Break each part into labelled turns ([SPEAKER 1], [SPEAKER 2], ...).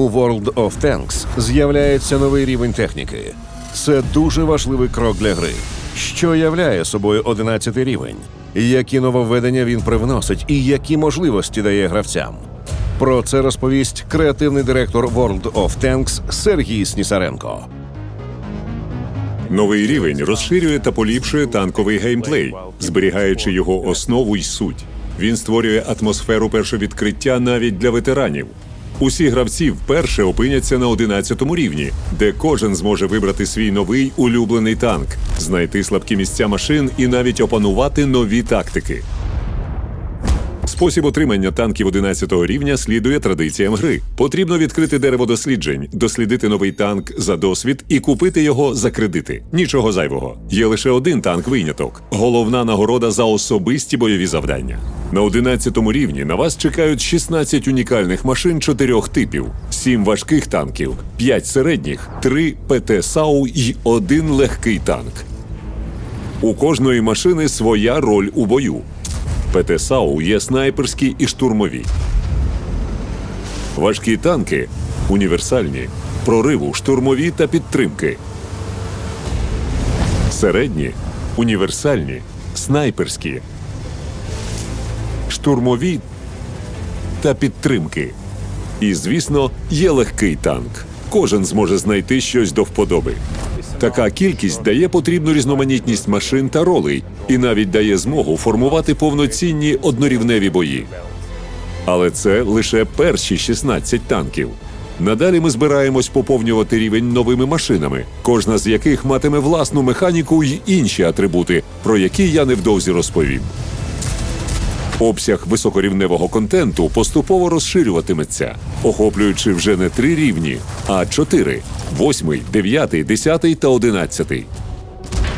[SPEAKER 1] У World of Tanks з'являється новий рівень техніки. Це дуже важливий крок для гри. Що являє собою 11 рівень? Які нововведення він привносить і які можливості дає гравцям? Про це розповість креативний директор World of Tanks Сергій Снісаренко.
[SPEAKER 2] Новий рівень розширює та поліпшує танковий геймплей, зберігаючи його основу й суть. Він створює атмосферу першовідкриття навіть для ветеранів. Усі гравці вперше опиняться на 11 рівні, де кожен зможе вибрати свій новий улюблений танк, знайти слабкі місця машин і навіть опанувати нові тактики. Спосіб отримання танків 11 рівня слідує традиціям гри. Потрібно відкрити дерево досліджень, дослідити новий танк за досвід і купити його за кредити. Нічого зайвого. Є лише один танк виняток. Головна нагорода за особисті бойові завдання. На 11 рівні на вас чекають 16 унікальних машин чотирьох типів: 7 важких танків, 5 середніх, 3 ПТ САУ і один легкий танк. У кожної машини своя роль у бою. ПТ-САУ є снайперські і штурмові. Важкі танки універсальні, прориву, штурмові та підтримки. Середні універсальні, снайперські, штурмові та підтримки. І, звісно, є легкий танк. Кожен зможе знайти щось до вподоби. Така кількість дає потрібну різноманітність машин та ролей і навіть дає змогу формувати повноцінні однорівневі бої. Але це лише перші 16 танків. Надалі ми збираємось поповнювати рівень новими машинами, кожна з яких матиме власну механіку й інші атрибути, про які я невдовзі розповім. Обсяг високорівневого контенту поступово розширюватиметься, охоплюючи вже не три рівні, а чотири: восьмий, дев'ятий, десятий та одинадцятий.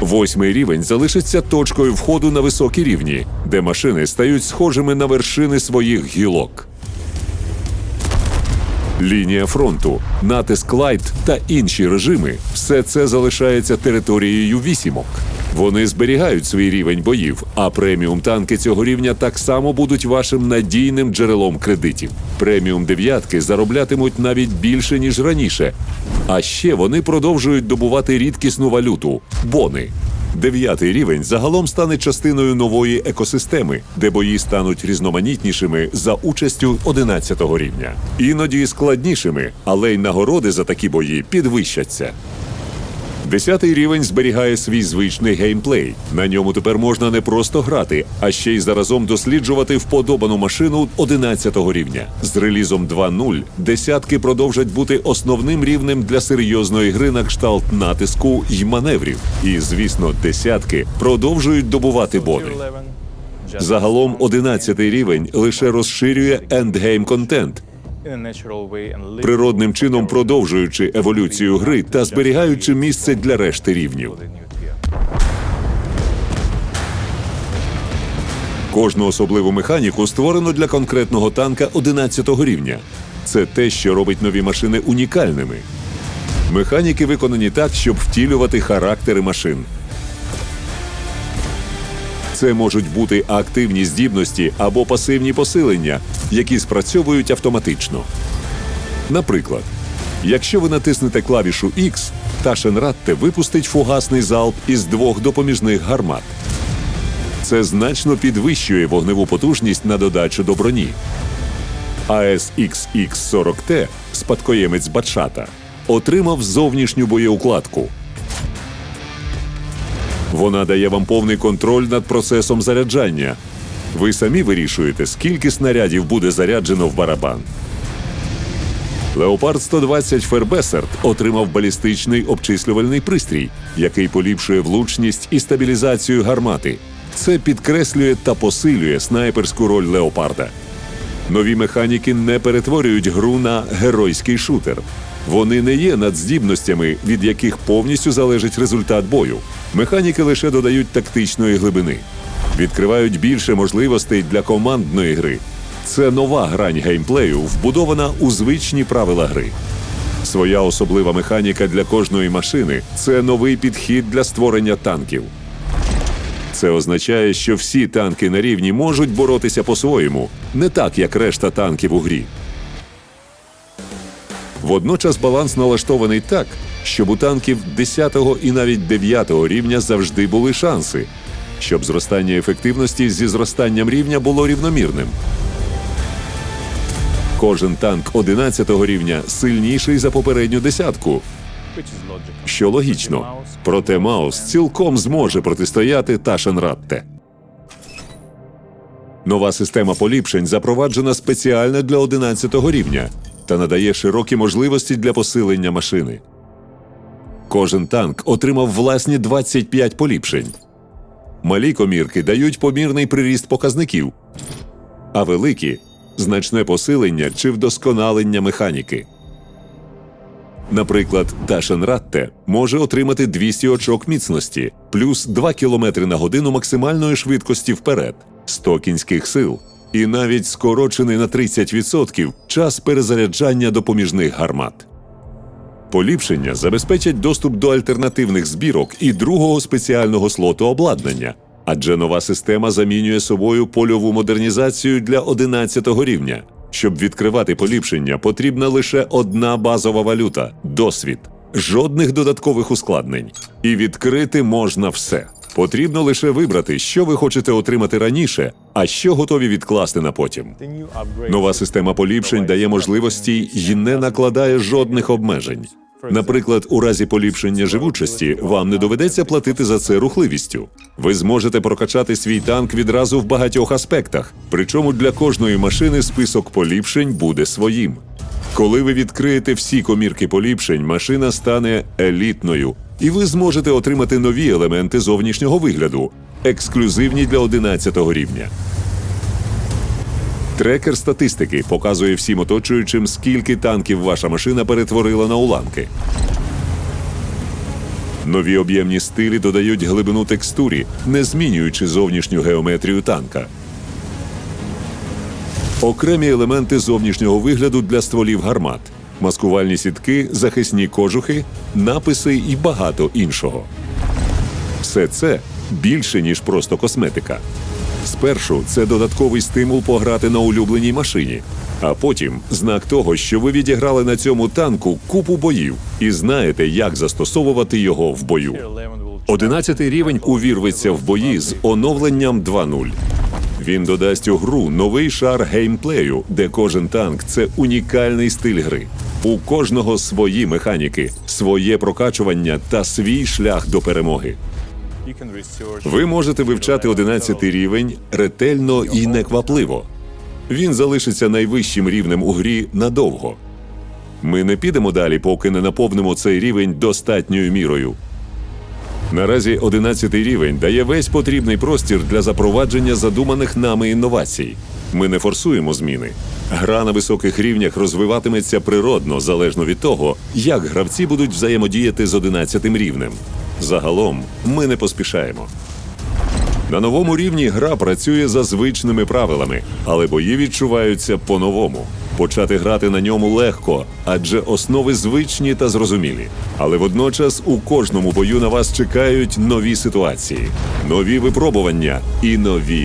[SPEAKER 2] Восьмий рівень залишиться точкою входу на високі рівні, де машини стають схожими на вершини своїх гілок. Лінія фронту, натиск лайт та інші режими все це залишається територією вісімок. Вони зберігають свій рівень боїв, а преміум танки цього рівня так само будуть вашим надійним джерелом кредитів. Преміум дев'ятки зароблятимуть навіть більше ніж раніше. А ще вони продовжують добувати рідкісну валюту бони. Дев'ятий рівень загалом стане частиною нової екосистеми, де бої стануть різноманітнішими за участю 11-го рівня. Іноді складнішими, але й нагороди за такі бої підвищаться. Десятий рівень зберігає свій звичний геймплей. На ньому тепер можна не просто грати, а ще й заразом досліджувати вподобану машину 11-го рівня. З релізом 2.0 десятки продовжать бути основним рівнем для серйозної гри на кшталт натиску й маневрів. І, звісно, десятки продовжують добувати бони. Загалом 11-й рівень лише розширює ендгейм контент, природним чином продовжуючи еволюцію гри та зберігаючи місце для решти рівнів. Кожну особливу механіку створено для конкретного танка 11-го рівня. Це те, що робить нові машини унікальними. Механіки виконані так, щоб втілювати характери машин. Це можуть бути активні здібності або пасивні посилення, які спрацьовують автоматично. Наприклад, якщо ви натиснете клавішу X, Ташенратте випустить фугасний залп із двох допоміжних гармат. Це значно підвищує вогневу потужність на додачу до броні. ASXX-40T, спадкоємець Батшата, отримав зовнішню боєукладку. Вона дає вам повний контроль над процесом заряджання. Ви самі вирішуєте, скільки снарядів буде заряджено в барабан. Леопард 120 Фербесерт отримав балістичний обчислювальний пристрій, який поліпшує влучність і стабілізацію гармати. Це підкреслює та посилює снайперську роль леопарда. Нові механіки не перетворюють гру на геройський шутер. Вони не є надздібностями, від яких повністю залежить результат бою. Механіки лише додають тактичної глибини, відкривають більше можливостей для командної гри. Це нова грань геймплею, вбудована у звичні правила гри. Своя особлива механіка для кожної машини це новий підхід для створення танків. Це означає, що всі танки на рівні можуть боротися по-своєму, не так як решта танків у грі. Водночас баланс налаштований так, щоб у танків 10 і навіть 9 рівня завжди були шанси, щоб зростання ефективності зі зростанням рівня було рівномірним. Кожен танк 11 рівня сильніший за попередню десятку, що логічно. Проте Маус цілком зможе протистояти Ташенратте. Нова система поліпшень запроваджена спеціально для 11 рівня та надає широкі можливості для посилення машини. Кожен танк отримав власні 25 поліпшень. Малі комірки дають помірний приріст показників, а великі значне посилення чи вдосконалення механіки. Наприклад, Ташенратте може отримати 200 очок міцності, плюс 2 км на годину максимальної швидкості вперед, 100 кінських сил, і навіть скорочений на 30% час перезаряджання допоміжних гармат. Поліпшення забезпечать доступ до альтернативних збірок і другого спеціального слоту обладнання, адже нова система замінює собою польову модернізацію для 11 рівня. Щоб відкривати поліпшення, потрібна лише одна базова валюта досвід, жодних додаткових ускладнень. І відкрити можна все. Потрібно лише вибрати, що ви хочете отримати раніше, а що готові відкласти на потім. Нова система поліпшень дає можливості і не накладає жодних обмежень. Наприклад, у разі поліпшення живучості вам не доведеться платити за це рухливістю. Ви зможете прокачати свій танк відразу в багатьох аспектах, причому для кожної машини список поліпшень буде своїм. Коли ви відкриєте всі комірки поліпшень, машина стане елітною, і ви зможете отримати нові елементи зовнішнього вигляду, ексклюзивні для 11 рівня. Трекер статистики показує всім оточуючим, скільки танків ваша машина перетворила на уламки. Нові об'ємні стилі додають глибину текстурі, не змінюючи зовнішню геометрію танка. Окремі елементи зовнішнього вигляду для стволів гармат, маскувальні сітки, захисні кожухи, написи і багато іншого. Все це більше, ніж просто косметика. Спершу це додатковий стимул пограти на улюбленій машині, а потім знак того, що ви відіграли на цьому танку купу боїв і знаєте, як застосовувати його в бою. Одинадцятий рівень увірветься в бої з оновленням 2.0. Він додасть у гру новий шар геймплею, де кожен танк це унікальний стиль гри. У кожного свої механіки, своє прокачування та свій шлях до перемоги. Ви можете вивчати 11 рівень ретельно і неквапливо. Він залишиться найвищим рівнем у грі надовго. Ми не підемо далі, поки не наповнимо цей рівень достатньою мірою. Наразі 11 рівень дає весь потрібний простір для запровадження задуманих нами інновацій. Ми не форсуємо зміни. Гра на високих рівнях розвиватиметься природно, залежно від того, як гравці будуть взаємодіяти з 11 рівнем. Загалом ми не поспішаємо. На новому рівні гра працює за звичними правилами, але бої відчуваються по-новому. Почати грати на ньому легко, адже основи звичні та зрозумілі. Але водночас у кожному бою на вас чекають нові ситуації, нові випробування і нові